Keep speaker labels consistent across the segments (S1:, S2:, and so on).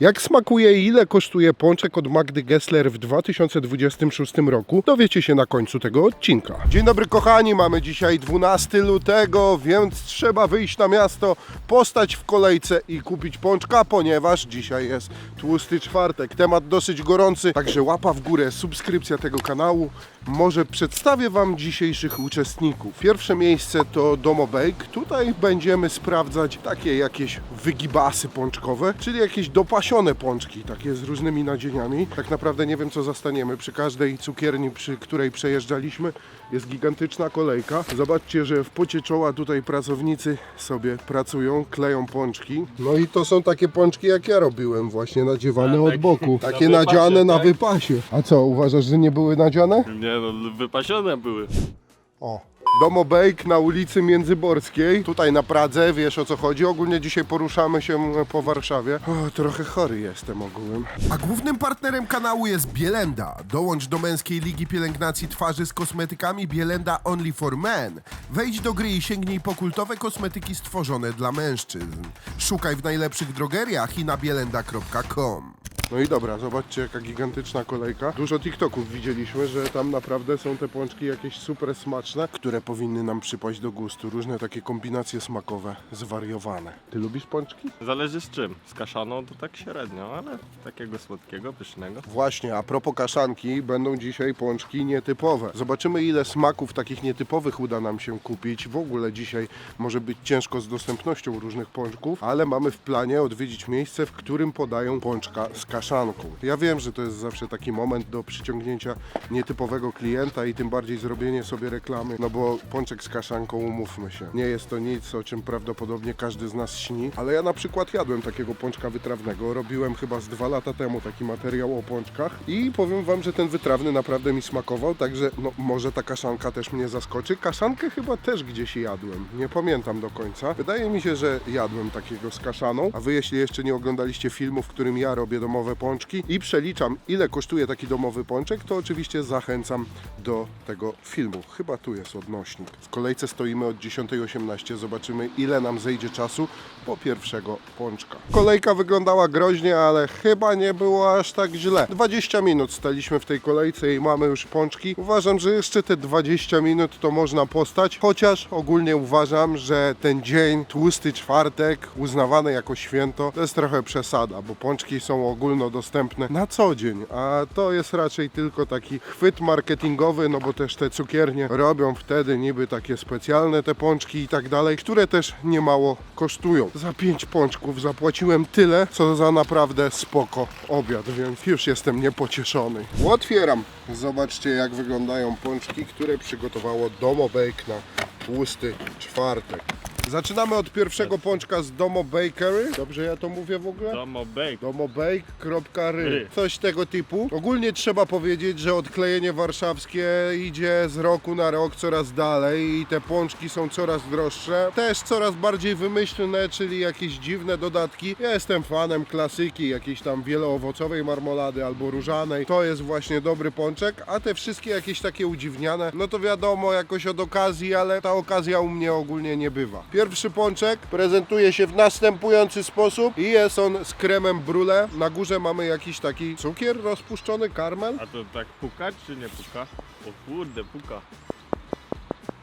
S1: Jak smakuje i ile kosztuje pączek od Magdy Gessler w 2026 roku, dowiecie się na końcu tego odcinka. Dzień dobry kochani, mamy dzisiaj 12 lutego, więc trzeba wyjść na miasto, postać w kolejce i kupić pączka, ponieważ dzisiaj jest tłusty czwartek. Temat dosyć gorący, także łapa w górę, subskrypcja tego kanału. Może przedstawię Wam dzisiejszych uczestników. Pierwsze miejsce to Domo Bake. Tutaj będziemy sprawdzać takie jakieś wygibasy pączkowe, czyli jakieś pączki, takie z różnymi nadzieniami. Tak naprawdę nie wiem co zastaniemy. Przy każdej cukierni, przy której przejeżdżaliśmy, jest gigantyczna kolejka. Zobaczcie, że w pocie czoła tutaj pracownicy sobie pracują, kleją pączki. No i to są takie pączki jak ja robiłem, właśnie nadziewane od boku.
S2: na
S1: Takie
S2: wypasie,
S1: nadziane na
S2: tak?
S1: wypasie. A co, uważasz, że nie były nadziane?
S2: Nie no, wypasione były.
S1: O. Domo Bake na ulicy Międzyborskiej, tutaj na Pradze, wiesz o co chodzi. Ogólnie dzisiaj poruszamy się po Warszawie. O, trochę chory jestem ogółem. A głównym partnerem kanału jest Bielenda. Dołącz do męskiej ligi pielęgnacji twarzy z kosmetykami Bielenda Only for Men. Wejdź do gry i sięgnij po kultowe kosmetyki stworzone dla mężczyzn. Szukaj w najlepszych drogeriach i na bielenda.com. No i dobra, zobaczcie jaka gigantyczna kolejka. Dużo TikToków widzieliśmy, że tam naprawdę są te pączki jakieś super smaczne, które powinny nam przypaść do gustu. Różne takie kombinacje smakowe, zwariowane. Ty lubisz pączki?
S2: Zależy z czym. Z kaszaną to tak średnio, ale takiego słodkiego, pysznego.
S1: Właśnie, a propos kaszanki, będą dzisiaj pączki nietypowe. Zobaczymy ile smaków takich nietypowych uda nam się kupić. W ogóle dzisiaj może być ciężko z dostępnością różnych pączków, ale mamy w planie odwiedzić miejsce, w którym podają pączka z kaszanką. Ja wiem, że to jest zawsze taki moment do przyciągnięcia nietypowego klienta i tym bardziej zrobienie sobie reklamy, no bo pączek z kaszanką, umówmy się, nie jest to nic, o czym prawdopodobnie każdy z nas śni, ale ja na przykład jadłem takiego pączka wytrawnego, robiłem chyba z dwa lata temu taki materiał o pączkach i powiem Wam, że ten wytrawny naprawdę mi smakował, także no może ta kaszanka też mnie zaskoczy. Kaszankę chyba też gdzieś jadłem, nie pamiętam do końca. Wydaje mi się, że jadłem takiego z kaszaną, a Wy jeśli jeszcze nie oglądaliście filmu, w którym ja robię domowe pączki i przeliczam ile kosztuje taki domowy pączek, to oczywiście zachęcam do tego filmu. Chyba tu jest odnośnik. W kolejce stoimy od 10.18, zobaczymy ile nam zejdzie czasu po pierwszego pączka. Kolejka wyglądała groźnie, ale chyba nie było aż tak źle. 20 minut staliśmy w tej kolejce i mamy już pączki. Uważam, że jeszcze te 20 minut to można postać, chociaż ogólnie uważam, że ten dzień, tłusty czwartek, uznawany jako święto, to jest trochę przesada, bo pączki są ogólnodostępne na co dzień, a to jest raczej tylko taki chwyt marketingowy, no bo też te cukiernie robią wtedy niby takie specjalne te pączki i tak dalej, które też niemało kosztują. Za 5 pączków zapłaciłem tyle, co za naprawdę spoko obiad, więc już jestem niepocieszony. Otwieram. Zobaczcie jak wyglądają pączki, które przygotowało Domo Bake na tłusty czwartek. Zaczynamy od pierwszego pączka z Domo Bakery. Dobrze ja to mówię w ogóle?
S2: Domo bake.
S1: domobake.ry
S2: Ry.
S1: Coś tego typu. Ogólnie trzeba powiedzieć, że odklejenie warszawskie idzie z roku na rok coraz dalej i te pączki są coraz droższe. Też coraz bardziej wymyślne, czyli jakieś dziwne dodatki. Ja jestem fanem klasyki, jakiejś tam wieloowocowej marmolady albo różanej. To jest właśnie dobry pączek, a te wszystkie jakieś takie udziwniane, no to wiadomo jakoś od okazji, ale ta okazja u mnie ogólnie nie bywa. Pierwszy pączek prezentuje się w następujący sposób i jest on z kremem brule. Na górze mamy jakiś taki cukier rozpuszczony, karmel.
S2: A to tak puka czy nie puka? O kurde, puka.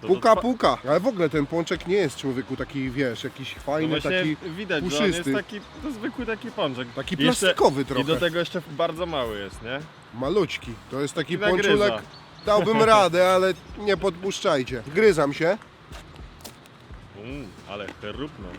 S2: To
S1: Puka,
S2: to
S1: puka. Ale w ogóle ten pączek nie jest człowieku taki, wiesz, jakiś
S2: No
S1: fajny,
S2: właśnie
S1: taki,
S2: widać, że on jest taki, to zwykły taki pączek.
S1: taki
S2: I
S1: plastikowy
S2: I
S1: trochę.
S2: do tego jeszcze bardzo mały jest, nie?
S1: Maluczki. To jest taki
S2: I nagryza.
S1: pączulek. Dałbym radę, ale nie podpuszczajcie. Gryzam się.
S2: Mm, ale chrupno.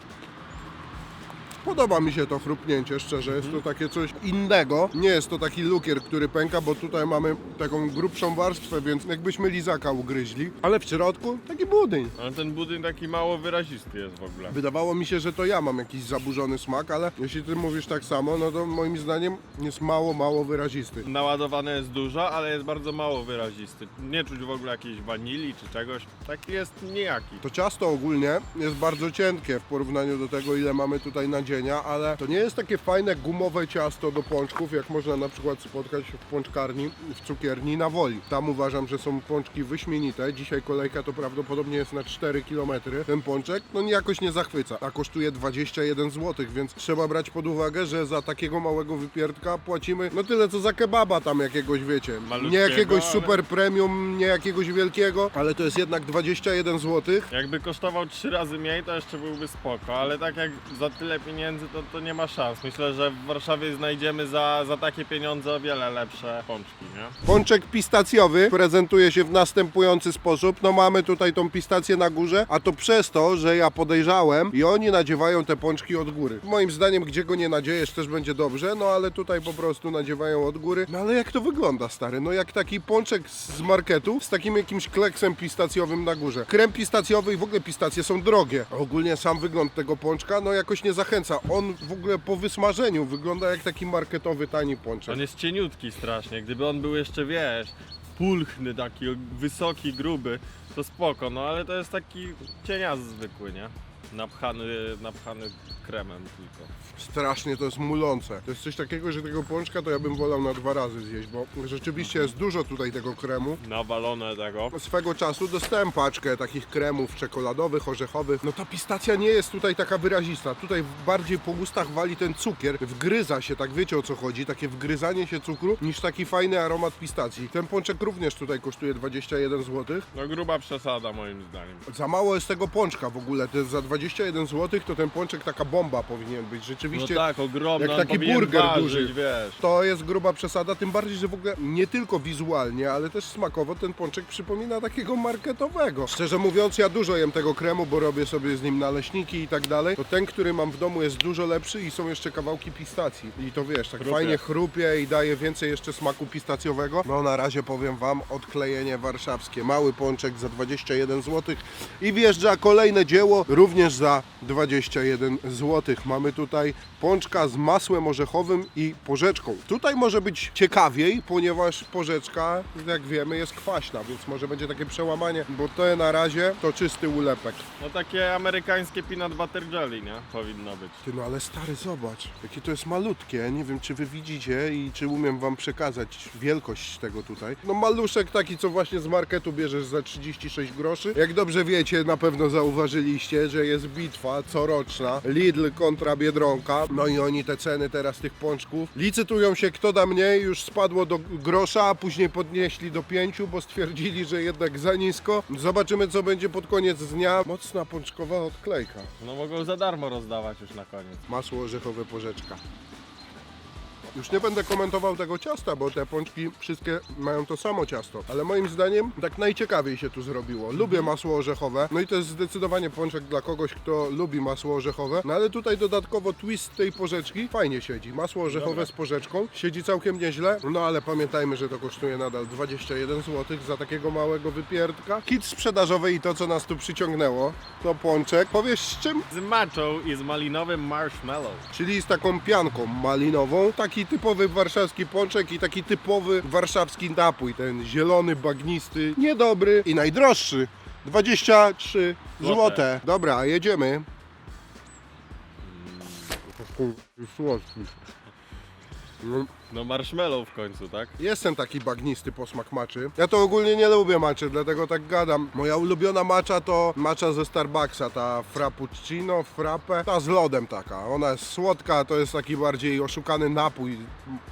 S1: Podoba mi się to chrupnięcie, szczerze. Jest to takie coś innego. Nie jest to taki lukier, który pęka, bo tutaj mamy taką grubszą warstwę, więc jakbyśmy lizaka ugryźli. Ale w środku taki budyń.
S2: Ale ten budyń taki mało wyrazisty jest w ogóle.
S1: Wydawało mi się, że to ja mam jakiś zaburzony smak, ale jeśli ty mówisz tak samo, no to moim zdaniem jest mało, mało wyrazisty.
S2: Naładowane jest dużo, ale jest bardzo mało wyrazisty. Nie czuć w ogóle jakiejś wanilii czy czegoś. Taki jest niejaki.
S1: To ciasto ogólnie jest bardzo cienkie w porównaniu do tego, ile mamy tutaj nadziei. Ale to nie jest takie fajne gumowe ciasto do pączków, jak można na przykład spotkać w pączkarni, w cukierni na Woli. Tam uważam, że są pączki wyśmienite. Dzisiaj kolejka to prawdopodobnie jest na 4 km. Ten pączek no jakoś nie zachwyca, a kosztuje 21 zł, więc trzeba brać pod uwagę, że za takiego małego wypierdka płacimy no tyle co za kebaba tam jakiegoś, wiecie, nie jakiegoś super premium, nie jakiegoś wielkiego, ale to jest jednak 21 zł.
S2: Jakby kosztował trzy razy mniej, to jeszcze byłby spoko, ale tak jak za tyle pieniędzy, to, to nie ma szans. Myślę, że w Warszawie znajdziemy za, za takie pieniądze o wiele lepsze pączki, nie?
S1: Pączek pistacjowy prezentuje się w następujący sposób. No mamy tutaj tą pistację na górze, a to przez to, że ja podejrzałem i oni nadziewają te pączki od góry. Moim zdaniem, gdzie go nie nadziejesz, też będzie dobrze, no ale tutaj po prostu nadziewają od góry. No ale jak to wygląda, stary? No jak taki pączek z marketu z takim jakimś kleksem pistacjowym na górze. Krem pistacjowy i w ogóle pistacje są drogie. Ogólnie sam wygląd tego pączka, no jakoś nie zachęca. On w ogóle po wysmażeniu wygląda jak taki marketowy, tani pączek.
S2: On jest cieniutki strasznie, gdyby on był jeszcze, wiesz, pulchny, taki wysoki, gruby, to spoko, no ale to jest taki cienias zwykły, nie? Napchany, napchany kremem tylko.
S1: Strasznie to jest mulące. To jest coś takiego, że tego pączka to ja bym wolał na dwa razy zjeść, bo rzeczywiście jest dużo tutaj tego kremu.
S2: Nawalone tego.
S1: Swego czasu dostałem paczkę takich kremów czekoladowych, orzechowych. No ta pistacja nie jest tutaj taka wyrazista. Tutaj bardziej po ustach wali ten cukier. Wgryza się, tak wiecie o co chodzi. Takie wgryzanie się cukru niż taki fajny aromat pistacji. Ten pączek również tutaj kosztuje 21 zł.
S2: No gruba przesada moim zdaniem.
S1: Za mało jest tego pączka w ogóle. To jest za 21 zł to ten pączek taka bomba powinien być.
S2: No
S1: Rzeczywiście
S2: tak, ogromny,
S1: jak
S2: on
S1: taki
S2: powinien
S1: burger
S2: ważyć,
S1: duży.
S2: wiesz.
S1: To jest gruba przesada, tym bardziej, że w ogóle nie tylko wizualnie, ale też smakowo ten pączek przypomina takiego marketowego. Szczerze mówiąc, ja dużo jem tego kremu, bo robię sobie z nim naleśniki i tak dalej. To ten, który mam w domu jest dużo lepszy i są jeszcze kawałki pistacji. I to wiesz, tak
S2: Chrupie.
S1: fajnie chrupie i daje więcej jeszcze smaku pistacjowego. No na razie powiem Wam odklejenie warszawskie. Mały pączek za 21 zł i wjeżdża kolejne dzieło również za 21 zł. Mamy tutaj pączka z masłem orzechowym i porzeczką. Tutaj może być ciekawiej, ponieważ porzeczka, jak wiemy, jest kwaśna, więc może będzie takie przełamanie, bo to na razie to czysty ulepek.
S2: No takie amerykańskie peanut butter jelly, nie? Powinno być.
S1: Ty no ale stary, zobacz, jakie to jest malutkie. Nie wiem, czy wy widzicie i czy umiem wam przekazać wielkość tego tutaj. No maluszek taki, co właśnie z marketu bierzesz za 36 groszy. Jak dobrze wiecie, na pewno zauważyliście, że jest bitwa coroczna. Lidl kontra Biedronka. No i oni te ceny teraz tych pączków licytują się kto da mniej. Już spadło do grosza, a później podnieśli do pięciu, bo stwierdzili, że jednak za nisko. Zobaczymy, co będzie pod koniec dnia. Mocna pączkowa odklejka.
S2: No mogą za darmo rozdawać już na koniec.
S1: Masło orzechowe porzeczka. Już nie będę komentował tego ciasta, bo te pączki wszystkie mają to samo ciasto. Ale moim zdaniem tak najciekawiej się tu zrobiło. Lubię masło orzechowe, no i to jest zdecydowanie pączek dla kogoś, kto lubi masło orzechowe. No ale tutaj dodatkowo twist tej porzeczki fajnie siedzi. Masło orzechowe
S2: Dobra.
S1: z porzeczką siedzi całkiem nieźle. No ale pamiętajmy, że to kosztuje nadal 21 zł za takiego małego wypierdka. Kit sprzedażowy i to, co nas tu przyciągnęło, to pączek. Powiesz z czym?
S2: Z maczą i z malinowym marshmallow.
S1: czyli z taką pianką malinową. Taki typowy warszawski pączek i taki typowy warszawski napój. Ten zielony, bagnisty, niedobry i najdroższy. 23
S2: Złote.
S1: złote. Dobra, jedziemy. Słodki. No,
S2: No marshmallow w końcu, tak?
S1: Jestem taki bagnisty posmak maczy. Ja to ogólnie nie lubię maczy, dlatego tak gadam. Moja ulubiona macza to macza ze Starbucksa, ta frappuccino, frappe, ta z lodem taka. Ona jest słodka, to jest taki bardziej oszukany napój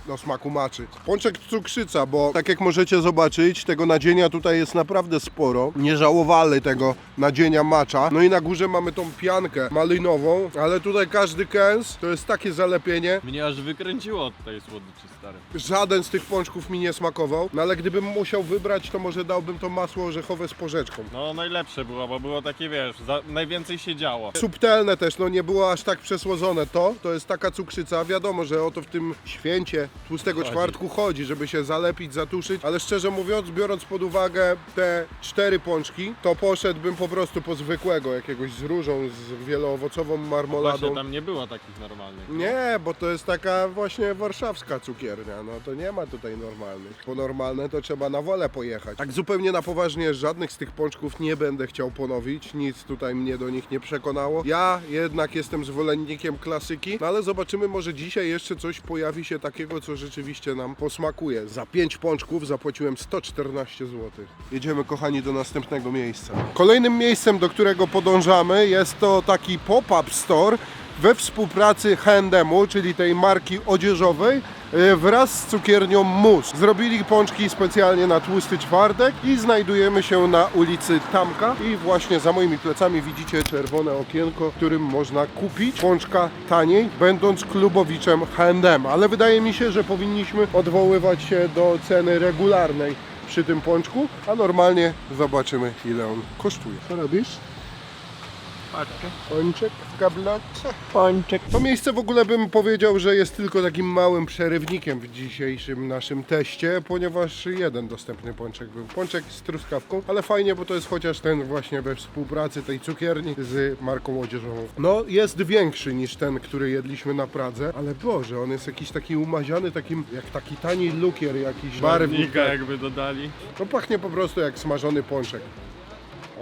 S1: o smaku maczy. Pączek cukrzyca, bo tak jak możecie zobaczyć, tego nadzienia tutaj jest naprawdę sporo. Nie żałowali tego nadzienia macza. No i na górze mamy tą piankę malinową, ale tutaj każdy kęs to jest takie zalepienie,
S2: Mnie aż wykręciło od tej słodyczy, stary.
S1: Żaden z tych pączków mi nie smakował, no ale gdybym musiał wybrać, to może dałbym to masło orzechowe z porzeczką.
S2: No najlepsze było, bo było takie, wiesz, za, najwięcej się działo.
S1: Subtelne też, no nie było aż tak przesłodzone to, to jest taka cukrzyca, wiadomo, że o to w tym święcie tłustego
S2: Chodzi.
S1: czwartku chodzi, żeby się zalepić, zatuszyć, ale szczerze mówiąc, biorąc pod uwagę te cztery pączki, to poszedłbym po prostu po zwykłego, jakiegoś z różą, z wieloowocową marmoladą.
S2: Właśnie tam nie było takich normalnych.
S1: Nie, bo to jest taka właśnie warszawska cukrzyca. Cukiernia, no to nie ma tutaj normalnych. Po normalne to trzeba na wolę pojechać. Tak zupełnie na poważnie żadnych z tych pączków nie będę chciał ponowić, nic tutaj mnie do nich nie przekonało. Ja jednak jestem zwolennikiem klasyki, no ale zobaczymy, może dzisiaj jeszcze coś pojawi się takiego, co rzeczywiście nam posmakuje. Za 5 pączków zapłaciłem 114 zł. Jedziemy kochani do następnego miejsca. Kolejnym miejscem, do którego podążamy jest to taki pop-up store, we współpracy H&M-u, czyli tej marki odzieżowej, wraz z cukiernią Mus. Zrobili pączki specjalnie na tłusty czwartek i znajdujemy się na ulicy Tamka i właśnie za moimi plecami widzicie czerwone okienko, w którym można kupić pączka taniej, będąc klubowiczem H&M. Ale wydaje mi się, że powinniśmy odwoływać się do ceny regularnej przy tym pączku, a normalnie zobaczymy ile on kosztuje. Co robisz?
S2: Patrzcie.
S1: Pączek w gablotce?
S2: Pączek.
S1: To miejsce w ogóle bym powiedział, że jest tylko takim małym przerywnikiem w dzisiejszym naszym teście, ponieważ jeden dostępny pączek był. Pączek z truskawką, ale fajnie, bo to jest chociaż ten właśnie we współpracy tej cukierni z marką odzieżową. No, jest większy niż ten, który jedliśmy na Pradze, ale Boże, on jest jakiś taki umaziany, takim jak taki tani lukier, jakiś barwnik.
S2: Barwnika jakby dodali.
S1: No pachnie po prostu jak smażony pączek.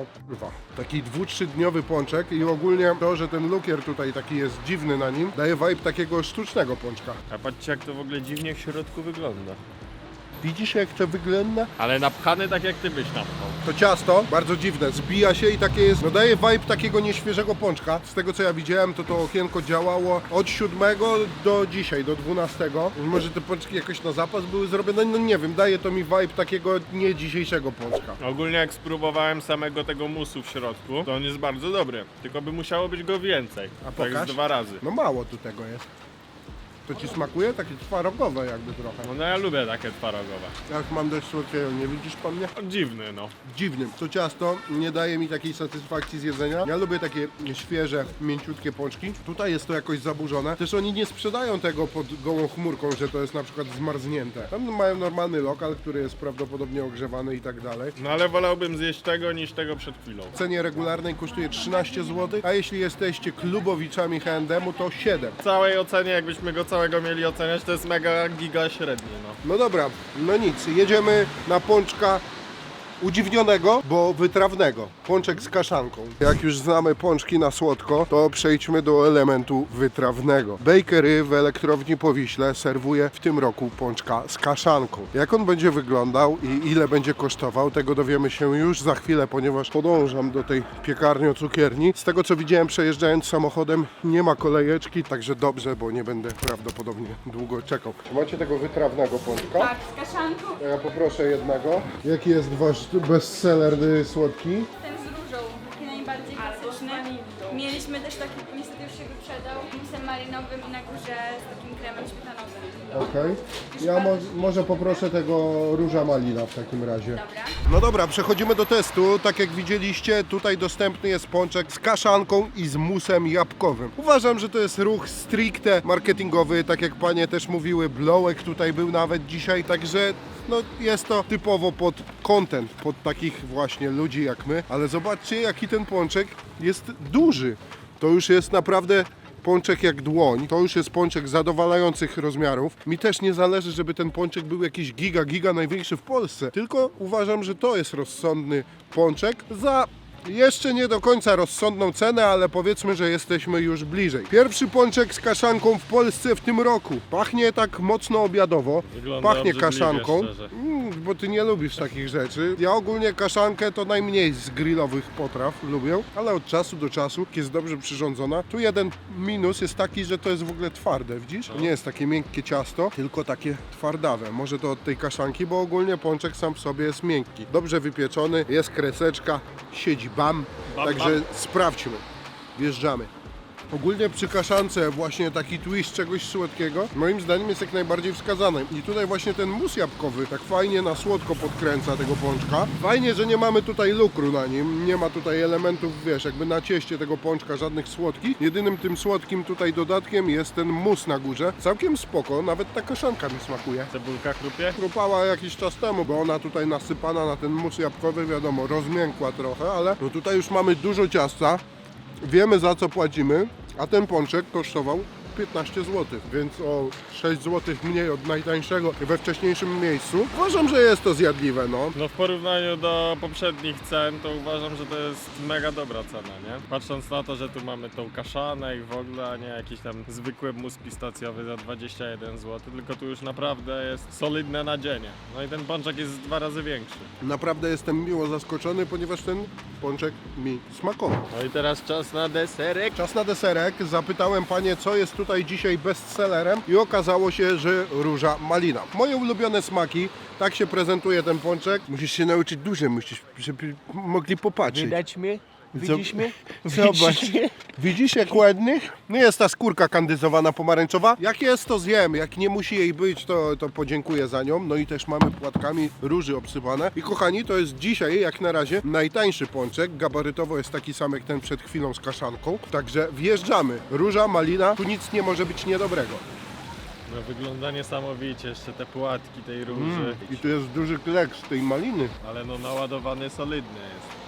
S1: O kurwa. Taki dwu, trzydniowy pączek i ogólnie to, że ten lukier tutaj taki jest dziwny na nim, daje vibe takiego sztucznego pączka.
S2: A patrzcie jak to w ogóle dziwnie w środku wygląda.
S1: Widzisz jak to wygląda?
S2: Ale napchany tak jak ty byś napchał.
S1: To ciasto, bardzo dziwne, zbija się i takie jest, no daje vibe takiego nieświeżego pączka. Z tego co ja widziałem, to to okienko działało od 7 do dzisiaj, do 12. Może te pączki jakoś na zapas były zrobione, no nie wiem, daje to mi vibe takiego nie dzisiejszego pączka.
S2: Ogólnie jak spróbowałem samego tego musu w środku, to on jest bardzo dobry. Tylko by musiało być go więcej.
S1: A
S2: tak
S1: pokaż.
S2: z dwa razy.
S1: No mało tu tego jest. To ci smakuje? Takie twarogowe jakby trochę.
S2: No, no ja lubię takie twarogowe.
S1: Jak mam dość słodkiego, nie widzisz po mnie?
S2: On dziwny no.
S1: Dziwnym. To ciasto nie daje mi takiej satysfakcji z jedzenia. Ja lubię takie świeże, mięciutkie pączki. Tutaj jest to jakoś zaburzone. Też oni nie sprzedają tego pod gołą chmurką, że to jest na przykład zmarznięte. Tam mają normalny lokal, który jest prawdopodobnie ogrzewany i tak dalej.
S2: No ale wolałbym zjeść tego niż tego przed chwilą.
S1: W cenie regularnej kosztuje 13 zł, a jeśli jesteście klubowiczami H&M-u to 7.
S2: W całej ocenie, jakbyśmy go całego mieli oceniać, to jest mega giga średni no.
S1: No dobra, no nic, jedziemy na pączka udziwnionego, bo wytrawnego. Pączek z kaszanką. Jak już znamy pączki na słodko, to przejdźmy do elementu wytrawnego. Bakery w elektrowni Powiśle serwuje w tym roku pączka z kaszanką. Jak on będzie wyglądał i ile będzie kosztował, tego dowiemy się już za chwilę, ponieważ podążam do tej piekarni cukierni. Z tego co widziałem przejeżdżając samochodem, nie ma kolejeczki, także dobrze, bo nie będę prawdopodobnie długo czekał. Macie tego wytrawnego pączka?
S3: Tak, z kaszanką.
S1: Ja poproszę jednego. Jaki jest wasz bestseller y, słodki?
S3: Ten z różą, taki najbardziej klasyczny. Mieliśmy też taki, niestety już się wyprzedał, musem malinowym i na górze z takim kremem śmietanowym.
S1: Okej. Ja mo może poproszę tego róża malina w takim razie.
S3: Dobra.
S1: No dobra, przechodzimy do testu. Tak jak widzieliście, tutaj dostępny jest pączek z kaszanką i z musem jabłkowym. Uważam, że to jest ruch stricte marketingowy, tak jak panie też mówiły, Blowek tutaj był nawet dzisiaj, także no jest to typowo pod content, pod takich właśnie ludzi jak my, ale zobaczcie jaki ten pączek jest duży. To już jest naprawdę pączek jak dłoń. To już jest pączek zadowalających rozmiarów. Mi też nie zależy, żeby ten pączek był jakiś giga, giga największy w Polsce. Tylko uważam, że to jest rozsądny pączek za jeszcze nie do końca rozsądną cenę, ale powiedzmy, że jesteśmy już bliżej. Pierwszy pączek z kaszanką w Polsce w tym roku. Pachnie tak mocno obiadowo.
S2: Wygląda
S1: Pachnie
S2: obrzydliwie,
S1: kaszanką.
S2: szczerze.
S1: Mm, bo ty nie lubisz takich rzeczy. Ja ogólnie kaszankę to najmniej z grillowych potraw lubię, ale od czasu do czasu jak jest dobrze przyrządzona. Tu jeden minus jest taki, że to jest w ogóle twarde, widzisz? To nie jest takie miękkie ciasto, tylko takie twardawe. Może to od tej kaszanki, bo ogólnie pączek sam w sobie jest miękki. Dobrze wypieczony, jest kreseczka, siedzi bam,
S2: Bam,
S1: także
S2: bam.
S1: sprawdźmy. Wjeżdżamy. Ogólnie przy kaszance właśnie taki twist czegoś słodkiego moim zdaniem jest jak najbardziej wskazany. I tutaj właśnie ten mus jabłkowy tak fajnie na słodko podkręca tego pączka. Fajnie, że nie mamy tutaj lukru na nim, nie ma tutaj elementów, wiesz, jakby na cieście tego pączka żadnych słodkich. Jedynym tym słodkim tutaj dodatkiem jest ten mus na górze. Całkiem spoko, nawet ta kaszanka mi smakuje.
S2: Cebulka chrupie?
S1: Krupała jakiś czas temu, bo ona tutaj nasypana na ten mus jabłkowy, wiadomo, rozmiękła trochę, ale no tutaj już mamy dużo ciasta, wiemy za co płacimy, a ten pączek kosztował 15 zł, więc o 6 zł mniej od najtańszego we wcześniejszym miejscu. Uważam, że jest to zjadliwe, no.
S2: No w porównaniu do poprzednich cen, to uważam, że to jest mega dobra cena, nie? Patrząc na to, że tu mamy tą kaszanę i w ogóle, a nie jakiś tam zwykły mus pistacjowy za 21 zł, tylko tu już naprawdę jest solidne nadzienie. No i ten pączek jest dwa razy większy.
S1: Naprawdę jestem miło zaskoczony, ponieważ ten pączek mi smakował.
S2: No i teraz czas na deserek.
S1: Czas na deserek. Zapytałem panie, co jest tutaj dzisiaj bestsellerem i okazało się, że róża malina. Moje ulubione smaki. Tak się prezentuje ten pączek. Musisz się nauczyć duże, musisz, żeby mogli popatrzeć.
S4: Widać mnie? Widzisz mnie?
S1: Zobacz.
S4: Widzisz mnie?
S1: Widzisz jak ładnych? No jest ta skórka kandyzowana pomarańczowa. Jak jest to zjem, jak nie musi jej być to, to podziękuję za nią. No i też mamy płatkami róży obsypane. I kochani, to jest dzisiaj jak na razie najtańszy pączek. Gabarytowo jest taki sam jak ten przed chwilą z kaszanką. Także wjeżdżamy. Róża, malina, tu nic nie może być niedobrego.
S2: No wygląda niesamowicie, jeszcze te płatki tej róży.
S1: Mm. I tu jest duży kleks tej maliny.
S2: Ale no naładowany solidny jest.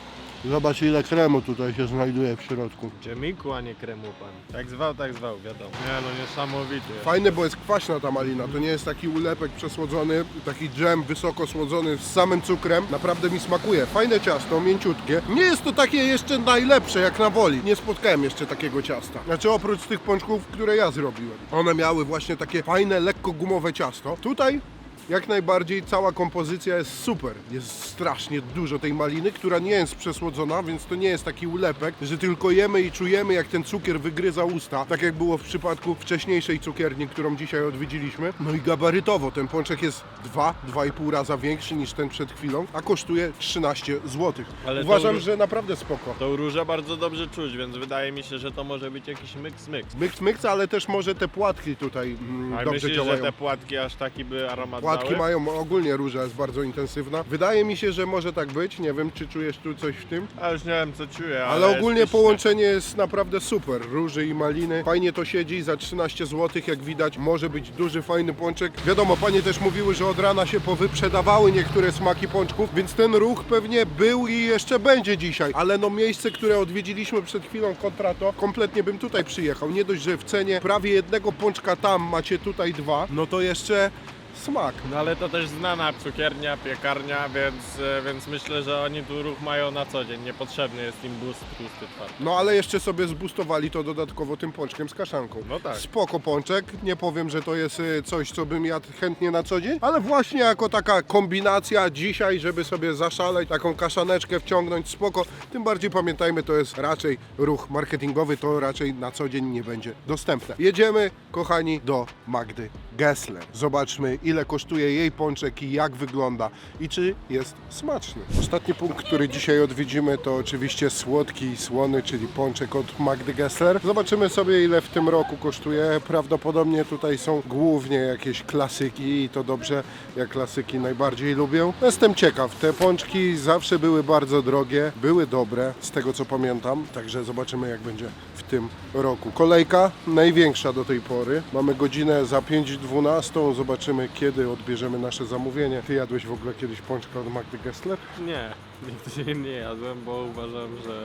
S1: Zobacz ile kremu tutaj się znajduje w środku.
S2: Dżemiku, a nie kremu pan. Tak zwał, tak zwał, wiadomo. Nie no, niesamowity.
S1: Fajne, bo jest kwaśna ta malina. To nie jest taki ulepek przesłodzony, taki dżem wysoko słodzony z samym cukrem. Naprawdę mi smakuje. Fajne ciasto, mięciutkie. Nie jest to takie jeszcze najlepsze jak na woli. Nie spotkałem jeszcze takiego ciasta. Znaczy oprócz tych pączków, które ja zrobiłem. One miały właśnie takie fajne, lekko gumowe ciasto. Tutaj jak najbardziej cała kompozycja jest super. Jest strasznie dużo tej maliny, która nie jest przesłodzona, więc to nie jest taki ulepek, że tylko jemy i czujemy jak ten cukier wygryza usta, tak jak było w przypadku wcześniejszej cukierni, którą dzisiaj odwiedziliśmy. No i gabarytowo ten pączek jest 2-2,5 raza większy niż ten przed chwilą, a kosztuje 13 zł.
S2: Ale
S1: Uważam, że naprawdę spoko.
S2: Tą różę bardzo dobrze czuć, więc wydaje mi się, że to może być jakiś mix mix.
S1: Myks, myks, ale też może te płatki tutaj mm,
S2: A
S1: dobrze
S2: myślisz,
S1: działają.
S2: że te płatki aż taki by aromat Dały?
S1: mają ogólnie róża jest bardzo intensywna. Wydaje mi się, że może tak być. Nie wiem, czy czujesz tu coś w tym.
S2: A już nie wiem co czuję, ale,
S1: Ale
S2: jest
S1: ogólnie
S2: pyszne.
S1: połączenie jest naprawdę super. Róży i maliny. Fajnie to siedzi za 13 zł, jak widać. Może być duży, fajny pączek. Wiadomo, panie też mówiły, że od rana się powyprzedawały niektóre smaki pączków, więc ten ruch pewnie był i jeszcze będzie dzisiaj. Ale no miejsce, które odwiedziliśmy przed chwilą kontra to, kompletnie bym tutaj przyjechał. Nie dość, że w cenie prawie jednego pączka tam macie tutaj dwa, no to jeszcze smak.
S2: No ale to też znana cukiernia, piekarnia, więc, e, więc myślę, że oni tu ruch mają na co dzień. Niepotrzebny jest im boost tłusty twardy.
S1: No ale jeszcze sobie zbustowali to dodatkowo tym pączkiem z kaszanką.
S2: No tak.
S1: Spoko pączek, nie powiem, że to jest y, coś, co bym jadł chętnie na co dzień, ale właśnie jako taka kombinacja dzisiaj, żeby sobie zaszaleć, taką kaszaneczkę wciągnąć, spoko. Tym bardziej pamiętajmy, to jest raczej ruch marketingowy, to raczej na co dzień nie będzie dostępne. Jedziemy, kochani, do Magdy Gessler. Zobaczmy, ile kosztuje jej pączek i jak wygląda i czy jest smaczny. Ostatni punkt, który dzisiaj odwiedzimy, to oczywiście słodki i słony, czyli pączek od Magdy Gessler. Zobaczymy sobie, ile w tym roku kosztuje. Prawdopodobnie tutaj są głównie jakieś klasyki i to dobrze, jak klasyki najbardziej lubię. Jestem ciekaw, te pączki zawsze były bardzo drogie, były dobre, z tego co pamiętam, także zobaczymy, jak będzie w tym roku. Kolejka największa do tej pory. Mamy godzinę za 5.12, zobaczymy, kiedy odbierzemy nasze zamówienie. Ty jadłeś w ogóle kiedyś pączka od Magdy Gessler?
S2: Nie, nigdy nie jadłem, bo uważam, że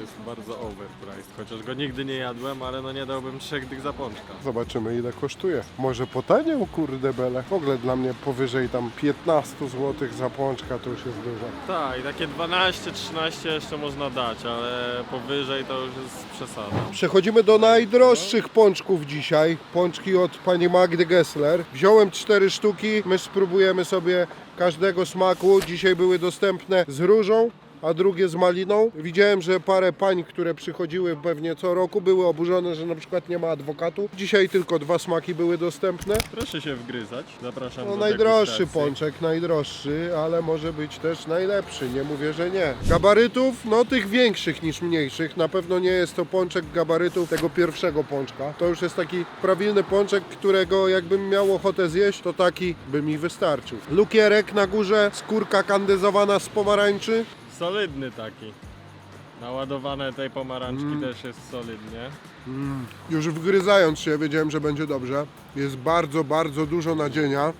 S2: jest bardzo overpriced. Chociaż go nigdy nie jadłem, ale no nie dałbym trzech dych za pączka.
S1: Zobaczymy ile kosztuje. Może potaniał kurde bele. W ogóle dla mnie powyżej tam 15 zł za pączka to już jest dużo.
S2: Tak, i takie 12-13 jeszcze można dać, ale powyżej to już jest przesada.
S1: Przechodzimy do najdroższych pączków dzisiaj. Pączki od pani Magdy Gessler. Wziąłem cztery sztuki. My spróbujemy sobie każdego smaku. Dzisiaj były dostępne z różą. A drugie z maliną. Widziałem, że parę pań, które przychodziły pewnie co roku, były oburzone, że na przykład nie ma adwokatu. Dzisiaj tylko dwa smaki były dostępne.
S2: Proszę się wgryzać, zapraszam
S1: No
S2: do
S1: najdroższy
S2: degustacji.
S1: pączek, najdroższy, ale może być też najlepszy, nie mówię, że nie. Gabarytów, no tych większych niż mniejszych, na pewno nie jest to pączek gabarytów tego pierwszego pączka. To już jest taki prawilny pączek, którego jakbym miał ochotę zjeść, to taki by mi wystarczył. Lukierek na górze, skórka kandyzowana z pomarańczy.
S2: Solidny taki. Naładowane tej pomarańczki
S1: Mm.
S2: też jest solidnie.
S1: Już wgryzając się wiedziałem, że będzie dobrze. Jest bardzo, bardzo dużo nadzienia.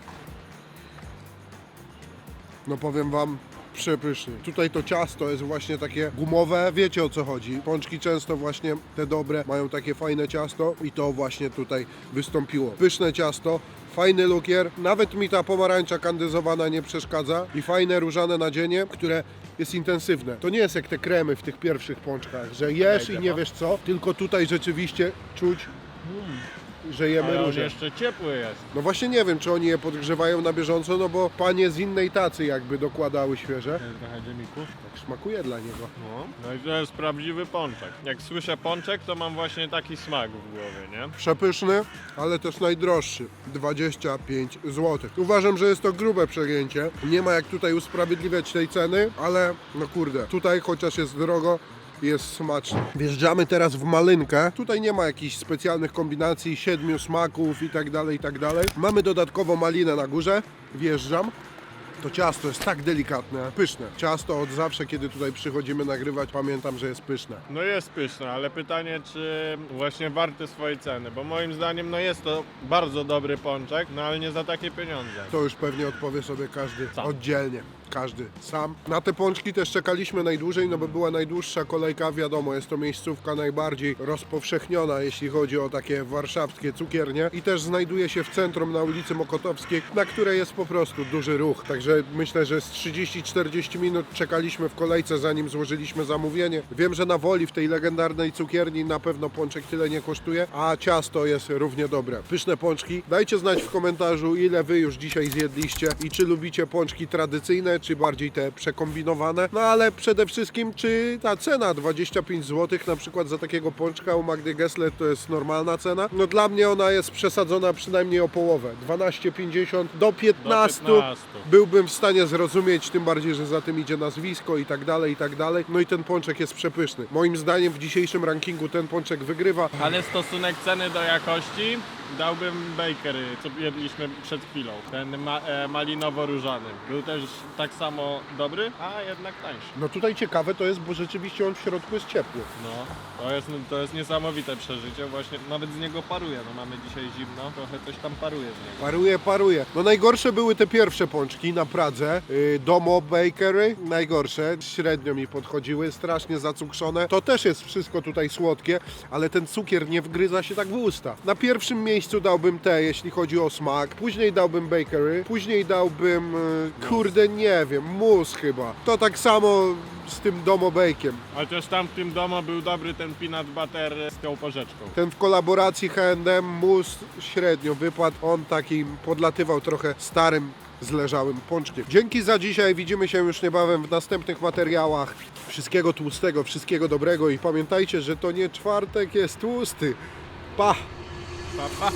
S1: No powiem Wam, przepyszny. Tutaj to ciasto jest właśnie takie gumowe, wiecie o co chodzi. Pączki często właśnie te dobre mają takie fajne ciasto i to właśnie tutaj wystąpiło. Pyszne ciasto, fajny lukier, nawet mi ta pomarańcza kandyzowana nie przeszkadza i fajne różane nadzienie, które jest intensywne. To nie jest jak te kremy w tych pierwszych pączkach, że jesz i nie wiesz co, tylko tutaj rzeczywiście czuć, że jemy
S2: Ale on jeszcze ciepły jest.
S1: No właśnie nie wiem, czy oni je podgrzewają na bieżąco, no bo panie z innej tacy jakby dokładały świeże.
S2: Trochę.
S1: Tak smakuje dla niego.
S2: No. no i to jest prawdziwy pączek. Jak słyszę pączek, to mam właśnie taki smak w głowie, nie?
S1: Przepyszny, ale też najdroższy. 25 zł. Uważam, że jest to grube przegięcie. Nie ma jak tutaj usprawiedliwiać tej ceny, ale no kurde, tutaj chociaż jest drogo, jest smacznie. Wjeżdżamy teraz w malynkę. Tutaj nie ma jakichś specjalnych kombinacji, siedmiu smaków i tak dalej, i tak dalej. Mamy dodatkowo malinę na górze. Wjeżdżam. To ciasto jest tak delikatne, pyszne. Ciasto od zawsze, kiedy tutaj przychodzimy nagrywać, pamiętam, że jest pyszne.
S2: No jest pyszne, ale pytanie, czy właśnie warte swojej ceny, bo moim zdaniem no jest to bardzo dobry pączek, no ale nie za takie pieniądze.
S1: To już pewnie odpowie sobie każdy
S2: Sam.
S1: oddzielnie. Każdy sam. Na te pączki też czekaliśmy najdłużej, no bo była najdłuższa kolejka, wiadomo, jest to miejscówka najbardziej rozpowszechniona, jeśli chodzi o takie warszawskie cukiernie i też znajduje się w centrum na ulicy Mokotowskiej, na której jest po prostu duży ruch. Także myślę, że z 30-40 minut czekaliśmy w kolejce, zanim złożyliśmy zamówienie. Wiem, że na Woli w tej legendarnej cukierni na pewno pączek tyle nie kosztuje, a ciasto jest równie dobre. Pyszne pączki. Dajcie znać w komentarzu, ile wy już dzisiaj zjedliście i czy lubicie pączki tradycyjne, czy bardziej te przekombinowane. No ale przede wszystkim, czy ta cena 25 zł na przykład za takiego pączka u Magdy Gessler to jest normalna cena? No dla mnie ona jest przesadzona przynajmniej o połowę. 12,50 do 15.
S2: Do 15.
S1: Byłbym w stanie zrozumieć, tym bardziej, że za tym idzie nazwisko i tak dalej, i tak dalej. No i ten pączek jest przepyszny. Moim zdaniem w dzisiejszym rankingu ten pączek wygrywa.
S2: Ale stosunek ceny do jakości dałbym bakery, co jedliśmy przed chwilą. Ten ma, e, malinowo-różany. Był też tak samo dobry, a jednak tańszy.
S1: No tutaj ciekawe to jest, bo rzeczywiście on w środku jest ciepły.
S2: No, to jest, to jest niesamowite przeżycie, właśnie nawet z niego paruje. No mamy dzisiaj zimno, trochę coś tam paruje z niego.
S1: Paruje, paruje. No najgorsze były te pierwsze pączki na Pradze. Yy, Domo Bakery, najgorsze. Średnio mi podchodziły, strasznie zacukrzone. To też jest wszystko tutaj słodkie, ale ten cukier nie wgryza się tak w usta. Na pierwszym miejscu dałbym te, jeśli chodzi o smak. Później dałbym Bakery. Później dałbym, yy, kurde, nie wiem, mus chyba. To tak samo z tym Domo Bake'iem.
S2: Ale też tam w tym domu był dobry ten peanut butter z tą porzeczką.
S1: Ten w kolaboracji H&M mus średnio wypadł. On taki podlatywał trochę starym, zleżałym pączkiem. Dzięki za dzisiaj. Widzimy się już niebawem w następnych materiałach. Wszystkiego tłustego, wszystkiego dobrego i pamiętajcie, że to nie czwartek jest tłusty. Pa!
S2: Pa, pa.